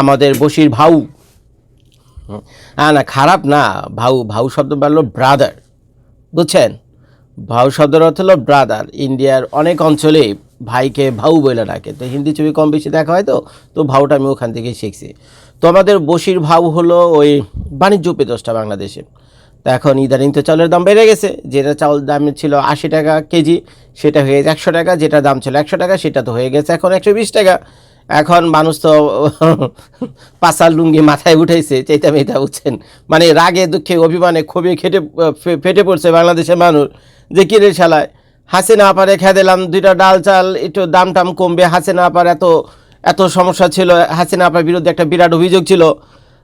আমাদের বসির ভাউ। না না, খারাপ না, ভাউ ভাউ শব্দ বলল ব্রাদার বুঝছেন? ভাউ শব্দের অর্থ হলো ব্রাদার ইন্ডিয়ার অনেক অঞ্চলে ভাইকে ভাউ বলে ডাকে। তো হিন্দি ছবি কম বেশি দেখা হয় তো তো ভাউটা আমি ওখান থেকে শিখছি। তো আমাদের বসির ভাউ হলো ওই বাণিজ্য উপদেষ্টা বাংলাদেশে। তো এখন ইদানিং তো চাউলের দাম বেড়ে গেছে। যেটা চাউল দাম ছিল আশি টাকা কেজি, সেটা হয়ে গেছে একশো টাকা, যেটা দাম ছিল একশো টাকা, সেটা তো হয়ে গেছে এখন একশো বিশ টাকা। এখন মানুষ তো পাশার লুঙ্গি মাথায় উঠেছে চেতা মেতা উঠছেন মানে রাগে, দুঃখে, অভিমানে খুবই খেটে ফেটে পড়ছে বাংলাদেশের মানুষ। যে কিরে শালায়? হাসিনা আপারে খেয়ে দিলাম, দুইটা ডাল চাল, একটু দাম টাম কমবে। হাসিনা আপার এত এত সমস্যা ছিল, হাসিনা আপার বিরুদ্ধে একটা বিরাট অভিযোগ ছিল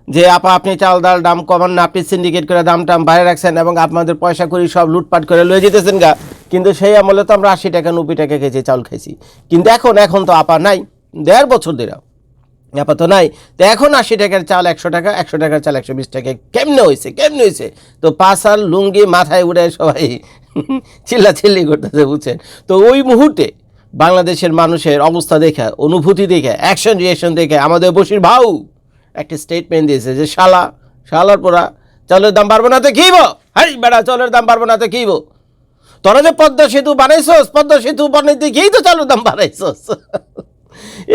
যে, আপা, আপনি চাল, ডাল, দাম কমান না, আপনি সিন্ডিকেট করে দাম টাম বাইরে রাখছেন এবং আপনাদের পয়সা করি সব লুটপাট করে লয়ে যেতেছেন গা। কিন্তু সেই আমলে তো আমরা আশি টাকা, নব্বই টাকা কেজি চাল খাইছি। কিন্তু এখন এখন তো আপা নাই। দেড় বছর ধরে। আপাতত নাই। তো এখন আশি টাকার চাল একশো টাকা, একশো টাকার চাল একশো বিশ টাকা কেমনে হয়েছে কেমনে হয়েছে তো পাশাল লুঙ্গি মাথায় উড়ে সবাই চিল্লাচিল্লি করতেছে, বুঝছেন? তো ওই মুহূর্তে বাংলাদেশের মানুষের অবস্থা দেখে, অনুভূতি দেখে অ্যাকশন রিয়েকশন দেখে আমাদের বসির ভাউ একটা স্টেটমেন্ট দিয়েছে যে, শালা, শালার পোড়া, চালের দাম বাড়বো না তো কিব হাই বেড়া, চালের দাম বাড়বো না তো কিব তোরা যে পদ্মা সেতু বানাইছস, পদ্মা সেতু বানাইতে গিয়েই তো চালের দাম বাড়াইছস।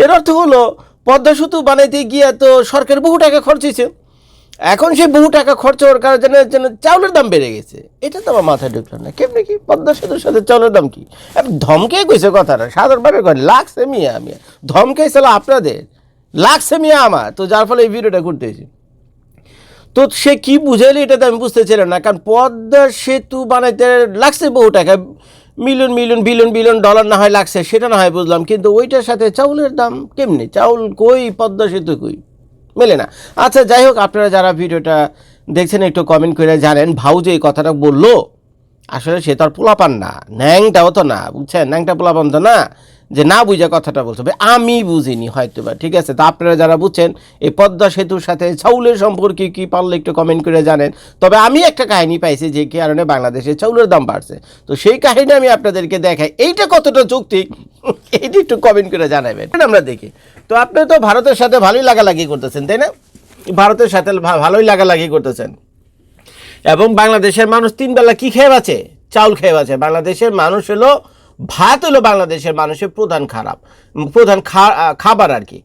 এর অর্থ হলো, পদ্মা সেতু বানাইতে গিয়ে তো সরকার বহু টাকা খরচ হয়েছে এখন সেই বহু টাকা খরচ হওয়ার কারণে যেন চাউলের দাম বেড়ে গেছে। এটা তো আমার মাথায় ঢুকলো না। কেমনি কি? পদ্মা সেতুর সাথে চাউলের দাম কি? ধমকে কইছে কথাটা, সাধারণভাবে কয়, লাগছে মিয়া আমি ধমকে ছিল আপনাদের, লাগছে মিয়া আমার। তো যার ফলে এই ভিডিওটা করতেছি তো সে কি বুঝাইলে এটা তো আমি বুঝতেছিলাম না, কারণ পদ্মা সেতু বানাইতে লাগছে বহু টাকা। Million million billion billion dollar না হয় লাগছে, সেটা না হয় বুঝলাম, কিন্তু ওইটার সাথে চাউলের দাম কেমনি? চাউল কই, পদ্মা সেতু কই? মেলে না। আচ্ছা যাই হোক, আপনারা যারা ভিডিওটা দেখছেন, একটু কমেন্ট করে জানেন, ভাউ যে এই কথাটা বলল, আসলে সে তো আর পোলাপান না। ন্যাংটাও তো না, বুঝছেন? ন্যাংটা পোলাপান তো না। যে না বুঝে কথাটা হবে আমি বুঝিনি হয়তো বা ঠিক আছে? তো আপনারা যারা বুঝছেন, এই পদ্মা সেতুর সাথে চাউলের সম্পর্কে কি পারলে একটু কমেন্ট করে জানেন। তবে আমি একটা কাহিনী পাইছি যে কারণে বাংলাদেশে চাউলের দাম বাড়ছে। তো সেই কাহিনী আমি আপনাদেরকে দেখাই। এইটা কতটা যৌক্তিক, এইটা একটু কমেন্ট করে জানাবেন। আমরা দেখি। তো আপনি তো ভারতের সাথে ভালোই লাগালাগি করতেছেন, তাই না? ভারতের সাথে ভালোই লাগালাগি করতেছেন। এবং বাংলাদেশের মানুষ তিন বেলা কি খেয়ে বাঁচে? চাউল খেয়ে বাঁচে। বাংলাদেশের মানুষ হলো ভাত হলো বাংলাদেশের মানুষের প্রধান খারাপ, প্রধান খাবার আর কি।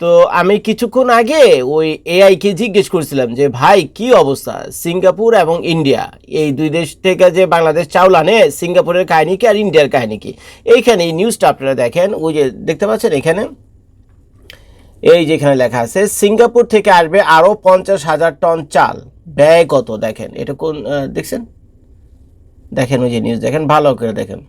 তো আমি কিছুক্ষণ আগে ওই এআইকে জিজ্ঞেস করছিলাম যে, ভাই, কি অবস্থা? সিঙ্গাপুর এবং ইন্ডিয়া, এই দুই দেশ থেকে যে বাংলাদেশ চাউল আনে, সিঙ্গাপুরের কাহিনী কি আর ইন্ডিয়ার কাহিনী কি? এইখানে এই নিউজটা আপনারা দেখেন, ওই যে দেখতে পাচ্ছেন এখানে? এই যেখানে লেখা আছে, সিঙ্গাপুর থেকে আসবে আরও পঞ্চাশ হাজার টন চাল। ব্যয় কত? দেখেন, এটা কোন দেখছেন? দেখেন ওই যে নিউজ দেখেন, ভালো করে দেখেন।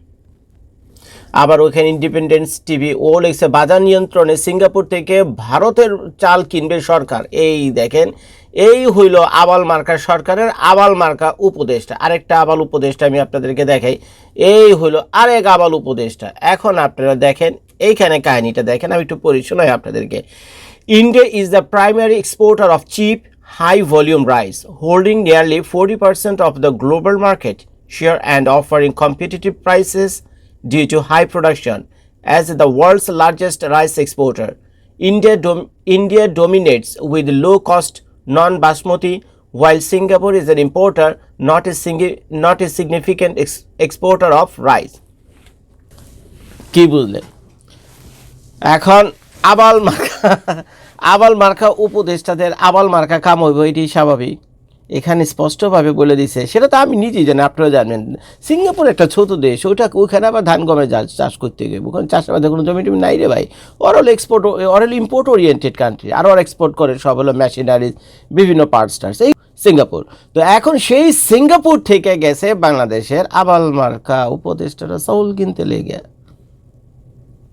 আবার ওইখানে ইন্ডিপেন্ডেন্স টিভি ও লিখছে বাজার নিয়ন্ত্রণে সিঙ্গাপুর থেকে ভারতের চাল কিনবে সরকার। এই দেখেন, এই হইল আবাল মার্কা সরকারের আবাল মার্কা উপদেষ্টা। আরেকটা আবাল উপদেষ্টা আমি আপনাদেরকে দেখাই। এই হইল আরেক আবাল উপদেষ্টা। এখন আপনারা দেখেন, এইখানে কাহিনিটা দেখেন, আমি একটু শোনাই আপনাদেরকে। India is the primary exporter of cheap high volume rice holding nearly forty percent of the global market share and offering competitive prices due to high production. As the world's largest rice exporter, India, dom- India dominates with low cost non basmati, while Singapore is an importer, not a, singi- not a significant ex- exporter of rice. কি বুঝলেন এখন আবাল মার্কা আবাল মার্কা উপদেষ্টাদের আবাল মার্কা কাম হইব এটি স্বাভাবিক এখানে স্পষ্টভাবে বলে দিছে, সেটা তো আমি নিজেই জানি, আপনারা জানেন। সিঙ্গাপুর একটা ছোট দেশ, ওইটা ওইখানে আবার ধান গমের চাষ করতে গেবে ওখানে চাষাবাদের কোনো জমি টমি নাই রে ভাই। অরল এক্সপোর্ট অরল ইম্পোর্ট ওরিয়েন্টেড কান্ট্রি আর ওর এক্সপোর্ট করে, সব হলো মেশিনারিজ বিভিন্ন পার্টস টার্স এই সিঙ্গাপুর। তো এখন সেই সিঙ্গাপুর থেকে গেছে বাংলাদেশের আবাল মার্কা উপদেষ্টারা চাউল কিনতে লেগে।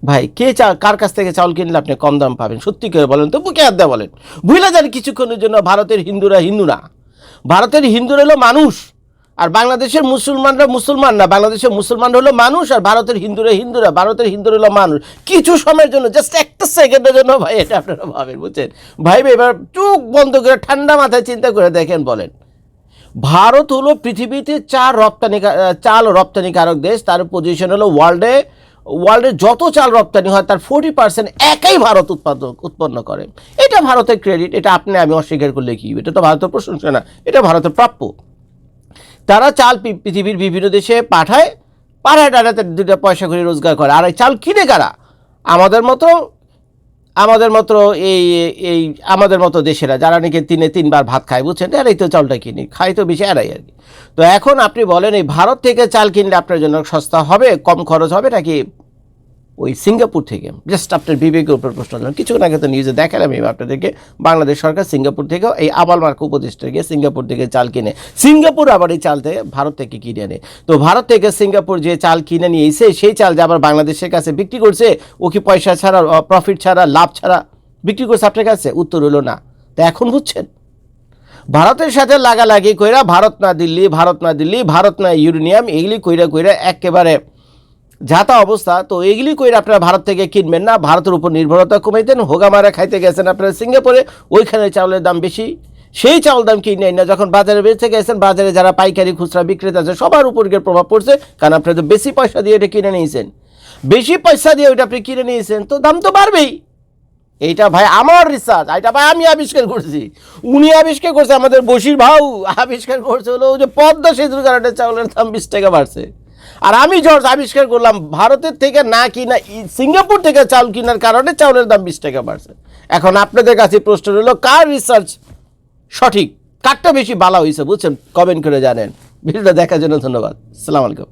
ভাই, কে চা, কার কাছ থেকে চাউল কিনলে আপনি কম দাম পাবেন? সত্যি করে বলেন তো, বুকে আড্ডা বলেন। ভুলে যান কিছুক্ষণের জন্য ভারতের হিন্দুরা হিন্দু না ভারতের হিন্দুরা হলো মানুষ, আর বাংলাদেশের মুসলমানরা মুসলমান না। বাংলাদেশের মুসলমান হলো মানুষ, আর ভারতের হিন্দুরা হিন্দুরা, ভারতের হিন্দুরা হলো মানুষ। কিছু সময়ের জন্য জাস্ট একটা সেকেন্ডের জন্য ভাই, এটা আপনারা ভাবেন, বুঝছেন? ভাই, এবার চোখ বন্ধ করে, ঠান্ডা মাথায় চিন্তা করে দেখেন, বলেন। ভারত হলো পৃথিবীতে চার রপ্তানি চাল রপ্তানিকারক দেশ, তার পজিশন হলো ওয়ার্ল্ডে ওয়ার্ল্ডের যত চাল রপ্তানি হয়, তার ফোর্টি পার্সেন্ট একাই ভারত উৎপাদক, উৎপন্ন করে। এটা ভারতের ক্রেডিট এটা আপনি, আমি অস্বীকার করলে কি? এটা তো ভারতের প্রশংসা না, এটা ভারতের প্রাপ্য। তারা চাল পৃথিবীর বিভিন্ন দেশে পাঠায় পাঠায় টাটাতে দুটা পয়সা করে রোজগার করে। আর এই চাল কিনে কারা? আমাদের মতো আমাদের মতো এই এই আমাদের মতো দেশেরা, যারা নাকি তিনে তিনবার ভাত খায়, বুঝছেন? এরাই তো চালটা কিনি খাই তো বেশি, এরাই আর কি। তো এখন আপনি বলেন, এই ভারত থেকে চাল কিনলে আপনার জন্য সস্তা হবে, কম খরচ হবে নাকি ওই সিঙ্গাপুর থেকে জাস্ট আপনার বিবেকের উপর প্রশ্ন করলাম। কিছুক্ষণ আগে তো নিউজে দেখালাম আমি আপনাদেরকে, বাংলাদেশ সরকার সিঙ্গাপুর থেকে এই আবাল মার্ক উপদেষ্টা গিয়ে সিঙ্গাপুর থেকে চাল কিনে, সিঙ্গাপুর আবার এই চাল থেকে ভারত থেকে কিনে আনে। তো ভারত থেকে সিঙ্গাপুর যে চাল কিনে নিয়ে এসে সেই চাল যে আবার বাংলাদেশের কাছে বিক্রি করছে, ও কি পয়সা ছাড়া প্রফিট ছাড়া, লাভ ছাড়া বিক্রি করছে আপনার কাছে? উত্তর হলো না। তা এখন বুঝছেন ভারতের সাথে লাগালাগি কইরা ভারত না দিল্লি, ভারত না দিল্লি, ভারত না ইউরেনিয়াম এগুলি কইরা কইরা একেবারে যাতা অবস্থা, তো এগুলি কইরা আপনারা ভারত থেকে কিনবেন না। ভারতের উপর নির্ভরতা কমাই দেন হোগামারা খাইতে গেছেন আপনারা সিঙ্গাপুরে, ওইখানে চাউলের দাম বেশি। সেই চাউল দাম কিনে না, যখন বাজারে বেঁচে গেছেন, বাজারে যারা পাইকারি খুচরা বিক্রেতা আছে, সবার উপর গিয়ে প্রভাব পড়ছে, কারণ আপনি তো বেশি পয়সা দিয়ে এটা কিনে নিয়েছেন। বেশি পয়সা দিয়ে ওইটা আপনি কিনে নিয়েছেন, তো দাম তো বাড়বেই। এইটা ভাই আমার রিসার্চ এটা ভাই আমি আবিষ্কার করছি। উনি আবিষ্কার করছে, আমাদের বসির ভাউ আবিষ্কার করছে হলো যে পদ্মা সেতুর কারণে চাউলের দাম বিশ টাকা বাড়ছে। আর আমি, জর্জ, আবিষ্কার করলাম ভারতের থেকে না কিনা সিঙ্গাপুর থেকে চাউল কেনার কারণে চাউলের দাম বিশ টাকা বাড়ছে। এখন আপনাদের কাছে প্রশ্ন রইল, কার রিসার্চ সঠিক? কারটা বেশি ভালো হয়েছে বুঝছেন? কমেন্ট করে জানেন। ভিডিওটা দেখার জন্য ধন্যবাদ। সালাম আলাইকুম।